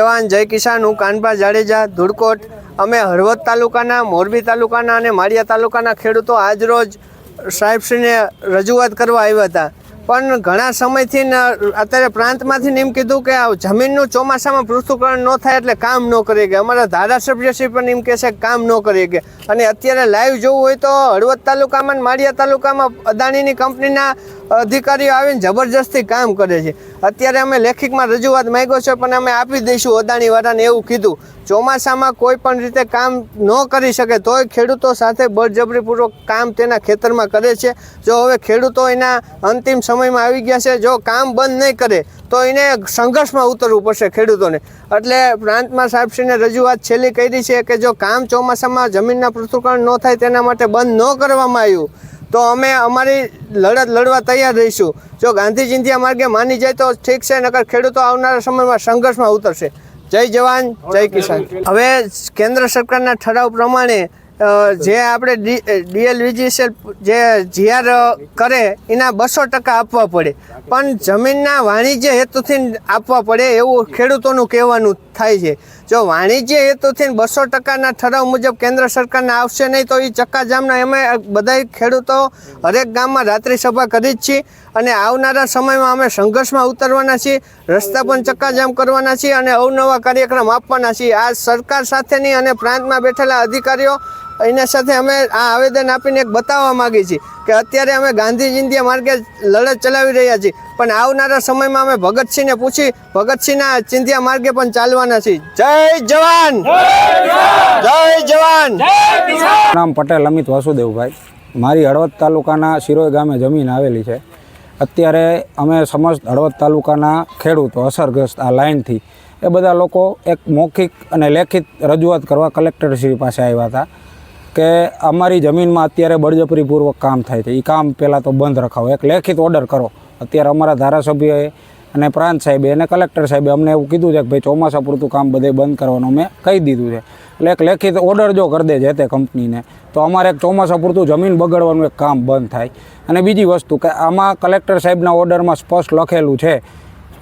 જવાન જય કિસાન, હું કાનભા જાડેજા, ધુડકોટ. અમે હળવદ તાલુકાના, મોરબી તાલુકાના અને માળિયા તાલુકાના ખેડૂતો આજરોજ સાહેબશ્રીને રજૂઆત કરવા આવ્યા હતા. પણ ઘણા સમયથી અત્યારે પ્રાંતમાંથી એમ કીધું કે જમીનનું ચોમાસામાં પૃથ્થકરણ ન થાય એટલે કામ ન કરી કે અમારા ધારાસભ્યશ્રી પણ એમ કહે છે કામ ન કરી કે અને અત્યારે લાઈવ જોવું હોય તો હળવદ તાલુકામાં માળિયા તાલુકામાં અદાણીની કંપનીના અધિકારીઓ આવીને જબરજસ્તી કામ કરે છે. અત્યારે અમે લેખિતમાં રજૂઆત માંગ્યો છે, પણ અમે આપી દઈશું અદાણીવાળાને એવું કીધું. ચોમાસામાં કોઈ પણ રીતે કામ ન કરી શકે, તોય ખેડૂતો સાથે બળજબરીપૂર્વક કામ તેના ખેતરમાં કરે છે. જો હવે ખેડૂતો એના અંતિમ સમયમાં આવી ગયા છે, જો કામ બંધ નહીં કરે, તો એને સંઘર્ષમાં ઉતરવું પડશે ખેડૂતોને. એટલે પ્રાંતમાં સાહેબશ્રીને રજૂઆત છેલ્લી કરી છે કે જો કામ ચોમાસામાં જમીનના પૃથ્થકરણ ન થાય તેના માટે બંધ ન કરવામાં આવ્યું. તો અમે અમારી લડત લડવા તૈયાર રહીશું. જો ગાંધી ચિંધ્યા માર્ગે માની જાય તો ઠીક છે, નકર ખેડૂતો આવનારા સમયમાં સંઘર્ષમાં ઉતરશે. જય જવાન, જય કિસાન. હવે કેન્દ્ર સરકારના ઠરાવ પ્રમાણે જે આપણે ડીએલવીજીસેલ જે જીઆર કરે, એના બસો ટકા આપવા પડે. પણ જમીનના વાણિજ્ય હેતુથી આપવા પડે એવું ખેડૂતોનું કહેવાનું થાય છે. જો વાણિજ્ય હેતુથી બસો ટકાના ઠરાવ મુજબ કેન્દ્ર સરકારને આવશે નહીં, તો એ ચક્કાજામના અમે બધાય ખેડૂતો હરેક ગામમાં રાત્રિ સભા કરી જ છીએ અને આવનારા સમયમાં અમે સંઘર્ષમાં ઉતરવાના છીએ, રસ્તા પણ ચક્કાજામ કરવાના છીએ અને અવનવા કાર્યક્રમ આપવાના છીએ. આ સરકાર સાથેની અને પ્રાંતમાં બેઠેલા અધિકારીઓ એના સાથે અમે આ આવેદન આપીને એક બતાવવા માગીએ છીએ કે અત્યારે અમે ગાંધી ચિંધ્યા માર્ગે લડત ચલાવી રહ્યા છીએ. પણ આવનારા સમયમાં અમે ભગતસિંહને પૂછી ભગતસિંહના ચિંધ્યા માર્ગે પણ ચાલવાના છીએ. જય જવાન! જય જવાન! નામ પટેલ અમિત વાસુદેવભાઈ. મારી હળવદ તાલુકાના શિરોઈ ગામે જમીન આવેલી છે. અત્યારે અમે સમસ્ત હળવદ તાલુકાના ખેડૂતો અસરગ્રસ્ત આ લાઇનથી. એ બધા લોકો એક મૌખિક અને લેખિત રજૂઆત કરવા કલેક્ટરશ્રી પાસે આવ્યા હતા. કે અમારી જમીનમાં અત્યારે બળજબરીપૂર્વક કામ થાય છે. એ કામ પહેલાં તો બંધ રખાવો. એક લેખિત ઓર્ડર કરો. અત્યારે અમારા ધારાસભ્યએ અને પ્રાંત સાહેબે અને કલેક્ટર સાહેબે અમને એવું કીધું છે કે ભાઈ ચોમાસા પૂરતું કામ બધે બંધ કરવાનું મેં કહી દીધું છે. એટલે એક લેખિત ઓર્ડર જો કરી દે છે તે કંપનીને તો અમારે એક ચોમાસા પૂરતું જમીન બગડવાનું એક કામ બંધ થાય. અને બીજી વસ્તુ કે આમાં કલેક્ટર સાહેબના ઓર્ડરમાં સ્પષ્ટ લખેલું છે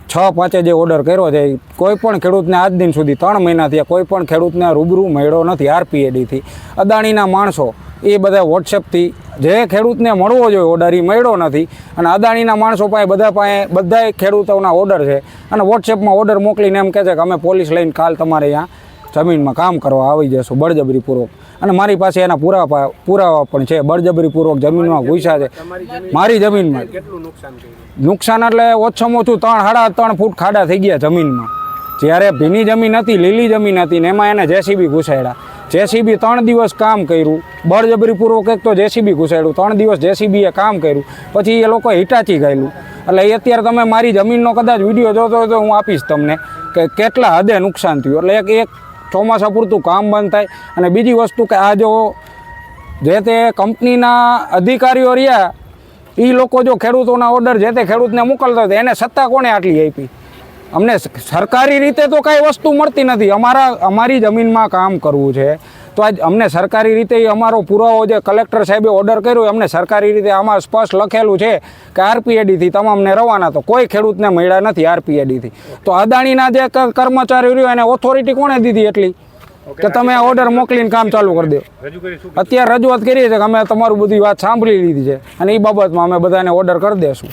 છ પાંચે જે ઓર્ડર કર્યો છે, કોઈ પણ ખેડૂતને આજ દિન સુધી ત્રણ મહિના થયા, કોઈ પણ ખેડૂતને રૂબરૂ મળ્યો નથી આરપીએડીથી. અદાણીના માણસો એ બધા વોટ્સએપથી જે ખેડૂતને મળવો જોઈએ ઓર્ડર એ મળ્યો નથી. અને અદાણીના માણસો પાસે બધા પાસે બધાય ખેડૂતોના ઓર્ડર છે. અને વોટ્સએપમાં ઓર્ડર મોકલીને એમ કહે છે કે અમે પોલીસ લઈને કાલ તમારે અહીંયા જમીનમાં કામ કરવા આવી જશું બળજબરીપૂર્વક. અને મારી પાસે એના પૂરા પુરાવા પણ છે બળજબરીપૂર્વક જમીનમાં ઘૂસ્યા છે. મારી જમીનમાં. નુકસાન એટલે ઓછામાં ઓછું ત્રણ સાડા ત્રણ ફૂટ ખાડા થઈ ગયા જમીનમાં. જ્યારે ભીની જમીન હતી લીલી જમીન હતી ને એમાં એને જેસીબી ઘૂસાડ્યા જેસીબી ત્રણ દિવસ કામ કર્યું. બળજબરીપૂર્વક એક તો જેસીબી ઘૂસાડ્યું ત્રણ દિવસ જેસીબીએ કામ કર્યું. પછી એ લોકો હિટાચી ગયેલું. એટલે એ અત્યારે તમે મારી જમીનનો કદાચ વીડિયો જોતો હોય તો હું આપીશ તમને કે કેટલા હદે નુકસાન થયું. એટલે એક એક ચોમાસા પૂરતું કામ બંધ થાય. અને બીજી વસ્તુ કે આ જો જે તે કંપનીના અધિકારીઓ રહ્યા એ લોકો જો ખેડૂતોના ઓર્ડર જે તે ખેડૂતને મોકલતા હતા, એને સત્તા કોણે આટલી આપી? અમને સરકારી રીતે તો કાંઈ વસ્તુ મળતી નથી. અમારા, અમારી જમીનમાં કામ કરવું છે. તો આજ અમને સરકારી રીતે અમારો પુરાવો જે કલેક્ટર સાહેબે ઓર્ડર કર્યો અમને સરકારી રીતે આમાં સ્પષ્ટ લખેલું છે કે આરપીએડીથી તમામને રવાના તો કોઈ ખેડૂતને મળ્યા નથી આરપીએડીથી તો અદાણીના જે કર્મચારીઓ રહ્યો એને ઓથોરિટી કોણે દીધી એટલી? કે તમે ઓર્ડર મોકલીને કામ ચાલુ કરી દો. અત્યારે રજૂઆત કરીએ છીએ કે અમે તમારું બધી વાત સાંભળી લીધી છે અને એ બાબતમાં અમે બધાને ઓર્ડર કરી દઈશું